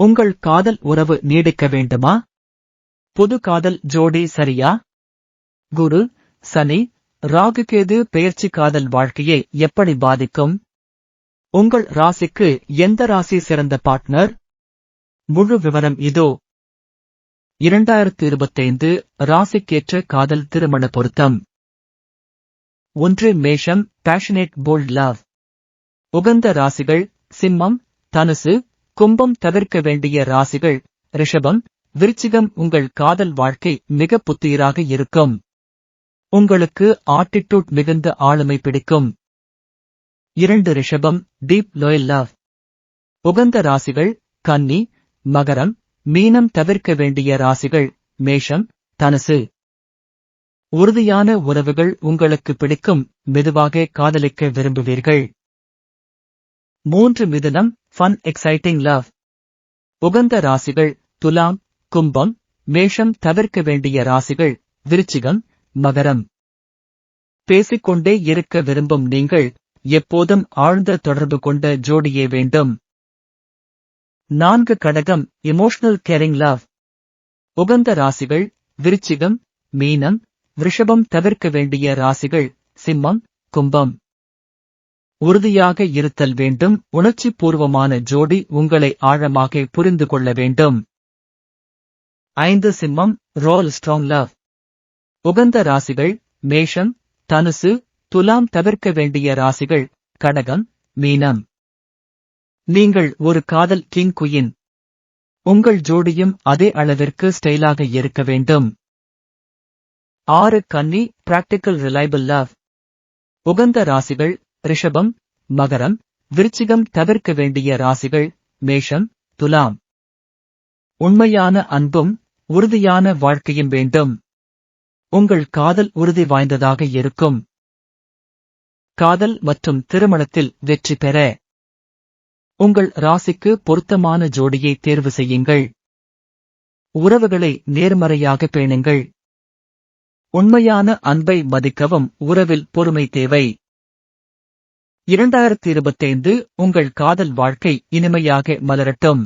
உங்கள் காதல் உறவு நீடிக்க வேண்டுமா? புது காதல் ஜோடி சரியா? குரு சனி ராகுகேது பெயர்ச்சி காதல் வாழ்க்கையை எப்படி பாதிக்கும்? உங்கள் ராசிக்கு எந்த ராசி சிறந்த பார்ட்னர்? முழு விவரம் இதோ. இரண்டாயிரத்து இருபத்தைந்து ராசிக்கேற்ற காதல் திருமண பொருத்தம். ஒன்று மேஷம் பேஷனேட் போல்ட் லவ் உகந்த ராசிகள் சிம்மம் தனுசு கும்பம் தவிர்க்க வேண்டிய ராசிகள். ரிஷபம் விருச்சிகம் உங்கள் காதல் வாழ்க்கை மிக புத்துயிராக இருக்கும். உங்களுக்கு ஆட்டிடியூட் மிகுந்த ஆளுமை பிடிக்கும். இரண்டு ரிஷபம் டீப் லோயல் லவ் உகந்த ராசிகள் கன்னி மகரம் மீனம் தவிர்க்க வேண்டிய ராசிகள் மேஷம் தனசு. உறுதியான உறவுகள் உங்களுக்கு பிடிக்கும். மெதுவாக காதலிக்க விரும்புவீர்கள். மூன்று மிதுனம் ஃபன் எக்ஸைட்டிங் லவ் உகந்த ராசிகள் துலாம் கும்பம் மேஷம் தவிர்க்க வேண்டிய ராசிகள் விருச்சிகம் மகரம். பேசிக்கொண்டே இருக்க விரும்பும் நீங்கள் எப்போதும் ஆழ்ந்த தொடர்பு கொண்ட ஜோடியே வேண்டும். நான்கு கடகம் எமோஷனல் கேரிங் லவ் உகந்த ராசிகள் விருச்சிகம் மீனம் ரிஷபம் தவிர்க்க வேண்டிய ராசிகள் சிம்மம் கும்பம். உறுதியாக இருத்தல் வேண்டும். உணர்ச்சி பூர்வமான ஜோடி உங்களை ஆழமாக புரிந்து கொள்ள வேண்டும். ஐந்து சிம்மம் ரோல் ஸ்ட்ராங் லவ் உகந்த ராசிகள் மேஷம் தனுசு துலாம் தவிர்க்க வேண்டிய ராசிகள் கடகம் மீனம். நீங்கள் ஒரு காதல் கிங் குயின் உங்கள் ஜோடியும் அதே அளவிற்கு ஸ்டைலாக இருக்க வேண்டும். ஆறு கன்னி பிராக்டிக்கல் ரிலையபிள் லவ் உகந்த ராசிகள் ரிஷபம் மகரம் விருச்சிகம் தவிர்க்க வேண்டிய ராசிகள் மேஷம் துலாம். உண்மையான அன்பும் உறுதியான வாழ்க்கையும் வேண்டும். உங்கள் காதல் உறுதி வாய்ந்ததாக இருக்கும். காதல் மற்றும் திருமணத்தில் வெற்றி பெற. உங்கள் ராசிக்கு பொருத்தமான ஜோடியை தேர்வு செய்யுங்கள். உறவுகளை நேர்மறையாக பேணுங்கள். உண்மையான அன்பை மதிக்கவும் உறவில் பொறுமை தேவை. இரண்டாயிரத்தி இருபத்தைந்து உங்கள் காதல் வாழ்க்கை இனிமையாக மலரட்டும்.